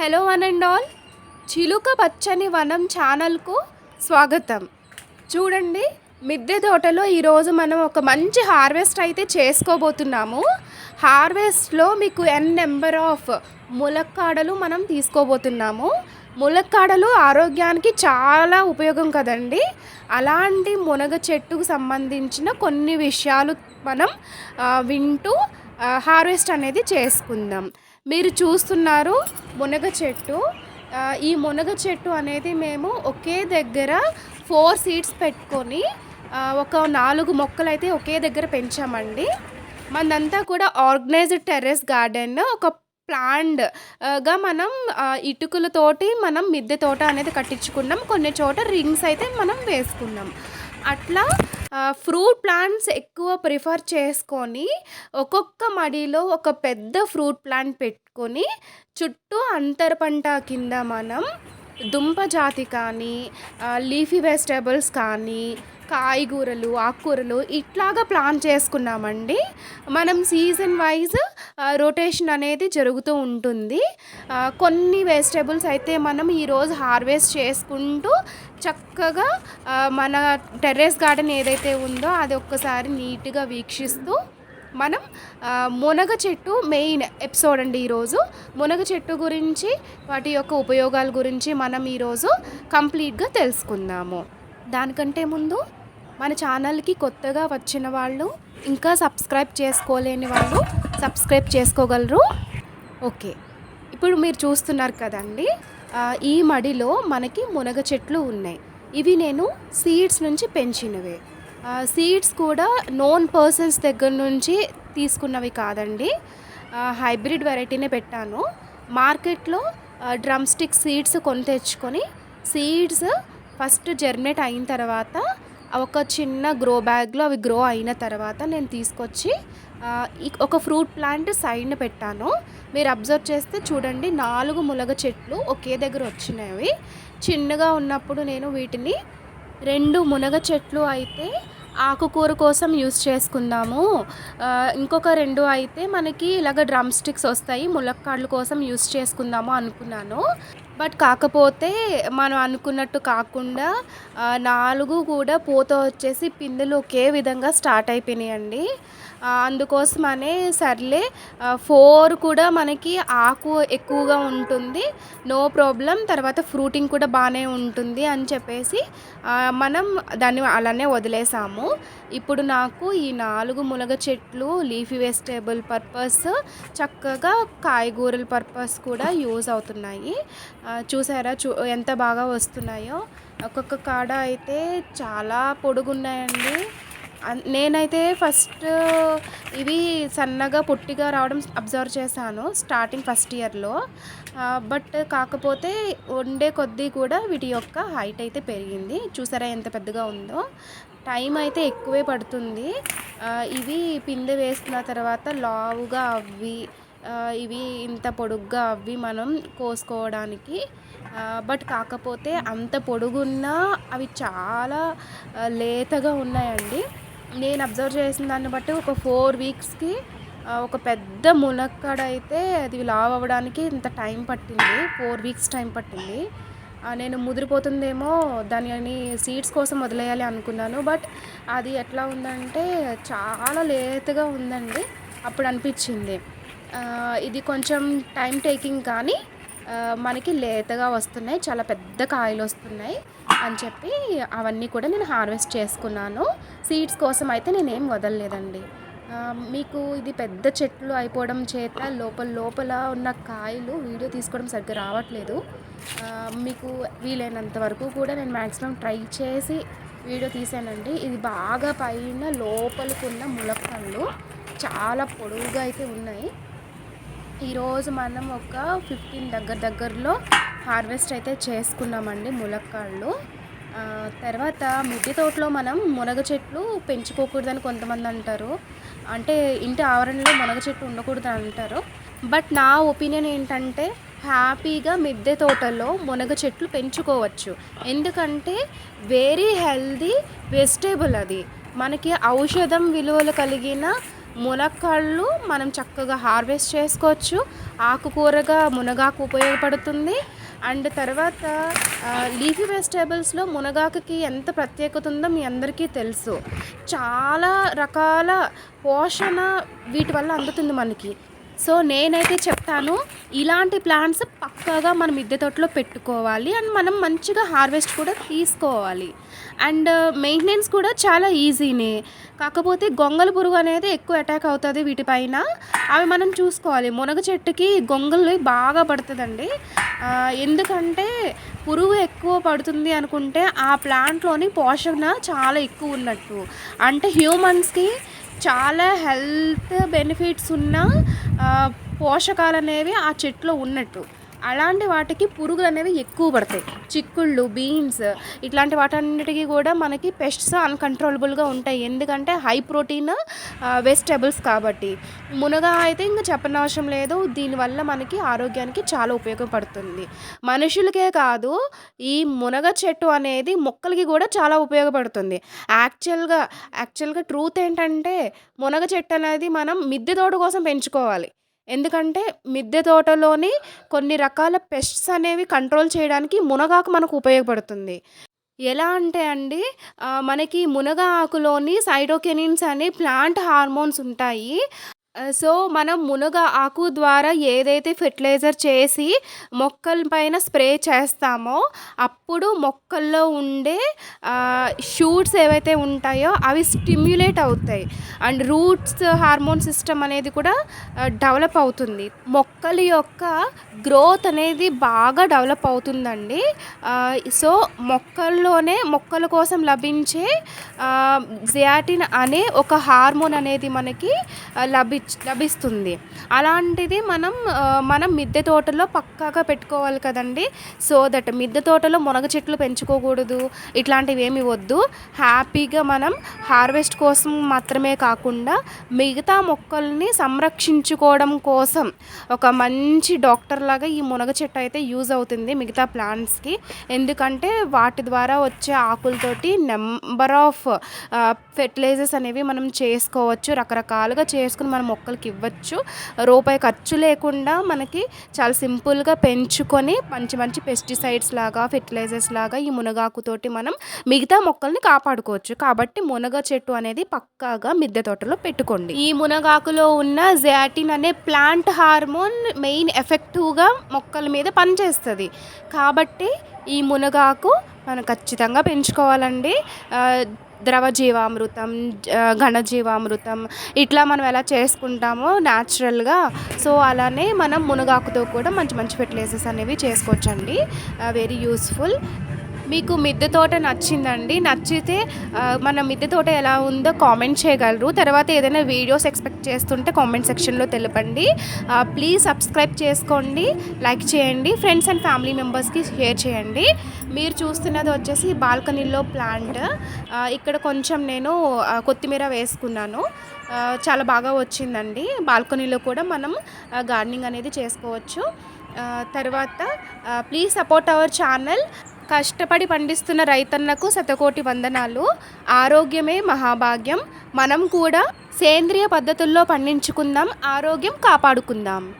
Hello one and all. చిలుక పచ్చని వనం ఛానల్కు స్వాగతం. చూడండి మిద్దె తోటలో ఈరోజు మనం ఒక మంచి హార్వెస్ట్ అయితే చేసుకోబోతున్నాము. హార్వెస్ట్లో మీకు ఎన్ నెంబర్ ఆఫ్ ములక్కాడలు మనం తీసుకోబోతున్నాము. ములక్కాడలు ఆరోగ్యానికి చాలా ఉపయోగం కదండి. అలాంటి మునగ చెట్టుకు సంబంధించిన కొన్ని విషయాలు మనం వింటూ హార్వెస్ట్ అనేది చేసుకుందాం. మీరు చూస్తున్నారు మునగ చెట్టు. ఈ మునగ చెట్టు అనేది మేము ఒకే దగ్గర ఫోర్ సీడ్స్ పెట్టుకొని ఒక నాలుగు మొక్కలు అయితే ఒకే దగ్గర పెంచామండి. మనదంతా కూడా ఆర్గనైజ్డ్ టెర్రస్ గార్డెన్. ఒక ప్లాండ్గా మనం ఇటుకలతోటి మనం మిద్దె తోట అనేది కట్టించుకున్నాం. కొన్ని చోట రింగ్స్ అయితే మనం వేసుకున్నాం. అట్లా ఫ్రూట్ ప్లాంట్స్ ఎక్కువ ప్రిఫర్ చేసుకొని ఒక్కొక్క మడిలో ఒక పెద్ద ఫ్రూట్ ప్లాంట్ పెట్టుకొని చుట్టూ అంతర పంట కింద మనం దుంప జాతి కానీ లీఫీ వెజిటేబుల్స్ కానీ కాయగూరలు ఆకుకూరలు ఇట్లాగా ప్లాన్ చేసుకున్నామండి. మనం సీజన్ వైజ్ రొటేషన్ అనేది జరుగుతూ ఉంటుంది. కొన్ని వెజిటేబుల్స్ అయితే మనం ఈరోజు హార్వెస్ట్ చేసుకుంటూ చక్కగా మన టెర్రస్ గార్డెన్ ఏదైతే ఉందో అది ఒక్కసారి నీట్గా వీక్షిస్తూ మనం మునగ చెట్టు మెయిన్ ఎపిసోడ్ అండి ఈరోజు మునగ చెట్టు గురించి వాటి యొక్క ఉపయోగాల గురించి మనం ఈరోజు కంప్లీట్గా తెలుసుకుందాము. దానికంటే ముందు మన ఛానల్కి కొత్తగా వచ్చిన వాళ్ళు ఇంకా సబ్స్క్రైబ్ చేసుకోలేని వాళ్ళు సబ్స్క్రైబ్ చేసుకోగలరు. ఓకే. ఇప్పుడు మీరు చూస్తున్నారు కదండి ఈ మడిలో మనకి మునగ చెట్లు ఉన్నాయి. ఇవి నేను సీడ్స్ నుంచి పెంచినవే. సీడ్స్ కూడా నోన్ పర్సన్స్ దగ్గర నుంచి తీసుకున్నవి కాదండి. హైబ్రిడ్ వెరైటీనే పెట్టాను. మార్కెట్లో డ్రమ్ స్టిక్ సీడ్స్ కొని తెచ్చుకొని సీడ్స్ ఫస్ట్ జర్మినేట్ అయిన తర్వాత ఒక చిన్న గ్రో బ్యాగ్లో అవి గ్రో అయిన తర్వాత నేను తీసుకొచ్చి ఒక ఫ్రూట్ ప్లాంట్ సైడ్న పెట్టాను. మీరు అబ్జర్వ్ చేస్తే చూడండి నాలుగు ములగ చెట్లు ఒకే దగ్గర వచ్చినవి. చిన్నగా ఉన్నప్పుడు నేను వీటిని రెండు మునగ చెట్లు అయితే ఆకుకూర కోసం యూస్ చేసుకుందాము. ఇంకొక రెండు అయితే మనకి ఇలాగ డ్రమ్ స్టిక్స్ వస్తాయి. ములక్కాడల కోసం యూస్ చేసుకుందాము అనుకున్నాను. బట్ కాకపోతే మనం అనుకున్నట్టు కాకుండా నాలుగు కూడా పూత వచ్చేసి పిందెలు ఒకే విధంగా స్టార్ట్ అయిపోయినాయండి. అందుకోసమనే సర్లే ఫోర్ కూడా మనకి ఆకు ఎక్కువగా ఉంటుంది. No problem. తర్వాత ఫ్రూటింగ్ కూడా బాగానే ఉంటుంది అని చెప్పేసి మనం దాన్ని అలానే వదిలేసాము. ఇప్పుడు నాకు ఈ నాలుగు మునగ చెట్లు లీఫీ వెజిటేబుల్ పర్పస్ చక్కగా కాయగూరల పర్పస్ కూడా యూజ్ అవుతున్నాయి. చూసారా? చూ ఎంత బాగా వస్తున్నాయో. ఒక్కొక్క కాడ అయితే చాలా పొడుగున్నాయండి. నేనైతే ఫస్ట్ ఇవి సన్నగా పొట్టిగా రావడం అబ్జర్వ్ చేశాను స్టార్టింగ్ ఫస్ట్ ఇయర్లో. బట్ కాకపోతే వండే కొద్దీ కూడా వీటి యొక్క హైట్ అయితే పెరిగింది. చూసారా ఎంత పెద్దగా ఉందో. టైం అయితే ఎక్కువే పడుతుంది. ఇవి పిందె వేసిన తర్వాత లావుగా అవి ఇవి ఇంత పొడుగ్గా అవి మనం కోసుకోవడానికి. బట్ కాకపోతే అంత పొడుగున్నా అవి చాలా లేతగా ఉన్నాయండి. నేను అబ్జర్వ్ చేసిన దాన్ని బట్టి ఒక ఫోర్ వీక్స్కి ఒక పెద్ద మునక్కడ అయితే అది లావ్ అవ్వడానికి ఇంత టైం పట్టింది. ఫోర్ వీక్స్ టైం పట్టింది. నేను ముదిరిపోతుందేమో దాని సీడ్స్ కోసం వదిలేయాలి అనుకున్నాను. బట్ అది ఎట్లా ఉందంటే చాలా లేతగా ఉందండి. అప్పుడు అనిపించింది. ఇది కొంచెం టైం టేకింగ్ కానీ మనకి లేతగా వస్తున్నాయి. చాలా పెద్ద కాయలు వస్తున్నాయి. అని చెప్పి అవన్నీ కూడా నేను హార్వెస్ట్ చేసుకున్నాను. సీడ్స్ కోసం అయితే నేనేం వదలలేదండి. మీకు ఇది పెద్ద చెట్లు అయిపోవడం చేత లోపల లోపల ఉన్న కాయలు వీడియో తీసుకోవడం సరిగ్గా రావట్లేదు. మీకు వీలైనంత వరకు కూడా నేను మ్యాక్సిమం ట్రై చేసి వీడియో తీసానండి. ఇది బాగా పైన లోపలికున్న ములక్కళ్ళు చాలా పొడవుగా అయితే ఉన్నాయి. ఈరోజు మనం ఒక ఫిఫ్టీన్ దగ్గర దగ్గరలో హార్వెస్ట్ అయితే చేసుకున్నామండి ములక్కాళ్ళు. తర్వాత మిద్దె తోటలో మనం మునగ చెట్లు పెంచుకోకూడదని కొంతమంది అంటారు. అంటే ఇంటి ఆవరణలో మునగ చెట్లు ఉండకూడదు అంటారు. బట్ నా ఒపీనియన్ ఏంటంటే హ్యాపీగా మిద్దె తోటలో మునగ చెట్లు పెంచుకోవచ్చు. ఎందుకంటే వెరీ హెల్దీ వెజిటేబుల్ అది. మనకి ఔషధం విలువలు కలిగిన మునక్కాళ్ళు మనం చక్కగా హార్వెస్ట్ చేసుకోవచ్చు. ఆకుకూరగా మునగాకు ఉపయోగపడుతుంది. అండ్ తర్వాత లీఫీ వెజిటేబుల్స్లో మునగాకుకి ఎంత ప్రత్యేకత ఉందో మీ అందరికీ తెలుసు. చాలా రకాల పోషణ వీటి వల్ల అందుతుంది మనకి. సో నేనైతే చెప్తాను ఇలాంటి ప్లాంట్స్ పక్కాగా మనం మిద్దె తోటలో పెట్టుకోవాలి అండ్ మనం మంచిగా హార్వెస్ట్ కూడా తీసుకోవాలి. అండ్ uh, మెయింటెనెన్స్ కూడా చాలా ఈజీనే. కాకపోతే గొంగళ పురుగు అనేది ఎక్కువ అటాక్ అవుతుంది వీటిపైన. అవి మనం చూసుకోవాలి. మునగ చెట్టుకి గొంగళ్ళు బాగా పడుతుందండి. ఎందుకంటే పురుగు ఎక్కువ పడుతుంది అనుకుంటే ఆ ప్లాంట్లోని పోషణ చాలా ఎక్కువ ఉన్నట్టు. అంటే హ్యూమన్స్కి చాలా హెల్త్ బెనిఫిట్స్ ఉన్న పోషకాలు అనేవి ఆ చెట్లో ఉన్నట్టు. అలాంటి వాటికి పురుగులు అనేవి ఎక్కువ పడతాయి. చిక్కుళ్ళు బీన్స్ ఇట్లాంటి వాటన్నిటికీ కూడా మనకి పెస్ట్స్ అన్కంట్రోలబుల్గా ఉంటాయి. ఎందుకంటే హై ప్రోటీన్ వెజిటేబుల్స్ కాబట్టి. మునగ అయితే ఇంకా చెప్పనవసరం లేదు. దీనివల్ల మనకి ఆరోగ్యానికి చాలా ఉపయోగపడుతుంది. మనుషులకే కాదు ఈ మునగ చెట్టు అనేది మొక్కలకి కూడా చాలా ఉపయోగపడుతుంది. యాక్చువల్గా యాక్చువల్గా ట్రూత్ ఏంటంటే మునగ చెట్టు అనేది మనం మిద్దె తోట కోసం పెంచుకోవాలి. ఎందుకంటే మిద్దె తోటలోని కొన్ని రకాల పెస్ట్స్ అనేవి కంట్రోల్ చేయడానికి మునగాకు మనకు ఉపయోగపడుతుంది. ఎలా అంటే అండి మనకి మునగ ఆకులోని సైటోకెనిన్స్ అనే ప్లాంట్ హార్మోన్స్ ఉంటాయి. సో మనం మునగ ఆకు ద్వారా ఏదైతే ఫెర్టిలైజర్ చేసి మొక్కల పైన స్ప్రే చేస్తామో అప్పుడు మొక్కల్లో ఉండే షూట్స్ ఏవైతే ఉంటాయో అవి స్టిమ్యులేట్ అవుతాయి. అండ్ రూట్స్ హార్మోన్ సిస్టమ్ అనేది కూడా డెవలప్ అవుతుంది. మొక్కల యొక్క గ్రోత్ అనేది బాగా డెవలప్ అవుతుందండి. సో మొక్కల్లోనే మొక్కల కోసం లభించే జియాటిన్ అనే ఒక హార్మోన్ అనేది మనకి లభి లభిస్తుంది. అలాంటిది మనం మనం మిద్దె తోటలో పక్కాగా పెట్టుకోవాలి కదండి. సో దట్ మిద్దె తోటలో మునగ చెట్లు పెంచుకోకూడదు. ఇట్లాంటివి ఏమి వద్దు. హ్యాపీగా మనం హార్వెస్ట్ కోసం మాత్రమే కాకుండా మిగతా మొక్కల్ని సంరక్షించుకోవడం కోసం ఒక మంచి డాక్టర్ లాగా ఈ మునగ చెట్టు అయితే యూజ్ అవుతుంది మిగతా ప్లాంట్స్కి. ఎందుకంటే వాటి ద్వారా వచ్చే ఆకులతోటి నెంబర్ ఆఫ్ ఫెర్టిలైజర్స్ అనేవి మనం చేసుకోవచ్చు. రకరకాలుగా చేసుకుని మనం మొక్కలకి ఇవ్వచ్చు. రూపాయి ఖర్చు లేకుండా మనకి చాలా సింపుల్గా పెంచుకొని మంచి మంచి పెస్టిసైడ్స్ లాగా ఫెర్టిలైజర్స్ లాగా ఈ మునగాకుతోటి మనం మిగతా మొక్కల్ని కాపాడుకోవచ్చు. కాబట్టి మునగ చెట్టు అనేది పక్కాగా మిద్దె తోటలో పెట్టుకోండి. ఈ మునగాకులో ఉన్న జాటిన్ అనే ప్లాంట్ హార్మోన్ మెయిన్ ఎఫెక్టివ్గా మొక్కల మీద పనిచేస్తుంది. కాబట్టి ఈ మునగాకు మనం ఖచ్చితంగా పెంచుకోవాలండి. ద్రవ జీవామృతం ఘనజీవామృతం ఇట్లా మనం ఎలా చేసుకుంటామో న్యాచురల్గా. సో అలానే మనం మునగాకుతో కూడా మంచి మంచి ఫెర్టిలైజర్స్ అనేవి చేసుకోవచ్చండి. Very useful. మీకు మిద్దె తోట నచ్చిందండి. నచ్చితే మన మిద్దె తోట ఎలా ఉందో కామెంట్ చేయగలరు. తర్వాత ఏదైనా వీడియోస్ ఎక్స్పెక్ట్ చేస్తుంటే కామెంట్ సెక్షన్లో తెలపండి. ప్లీజ్ సబ్స్క్రైబ్ చేసుకోండి. లైక్ చేయండి. ఫ్రెండ్స్ అండ్ ఫ్యామిలీ మెంబర్స్కి షేర్ చేయండి. మీరు చూస్తున్నది వచ్చేసి బాల్కనీలో ప్లాంట్ ఇక్కడ కొంచెం నేను కొత్తిమీర వేసుకున్నాను. చాలా బాగా వచ్చిందండి. బాల్కనీలో కూడా మనం గార్డెనింగ్ అనేది చేసుకోవచ్చు. తర్వాత ప్లీజ్ సపోర్ట్ అవర్ ఛానల్ కష్టపడి పండిస్తున్న రైతన్నకు శతకోటి వందనాలు. ఆరోగ్యమే మహాభాగ్యం. మనం కూడా సేంద్రియ పద్ధతుల్లో పండించుకుందాం ఆరోగ్యం కాపాడుకుందాం.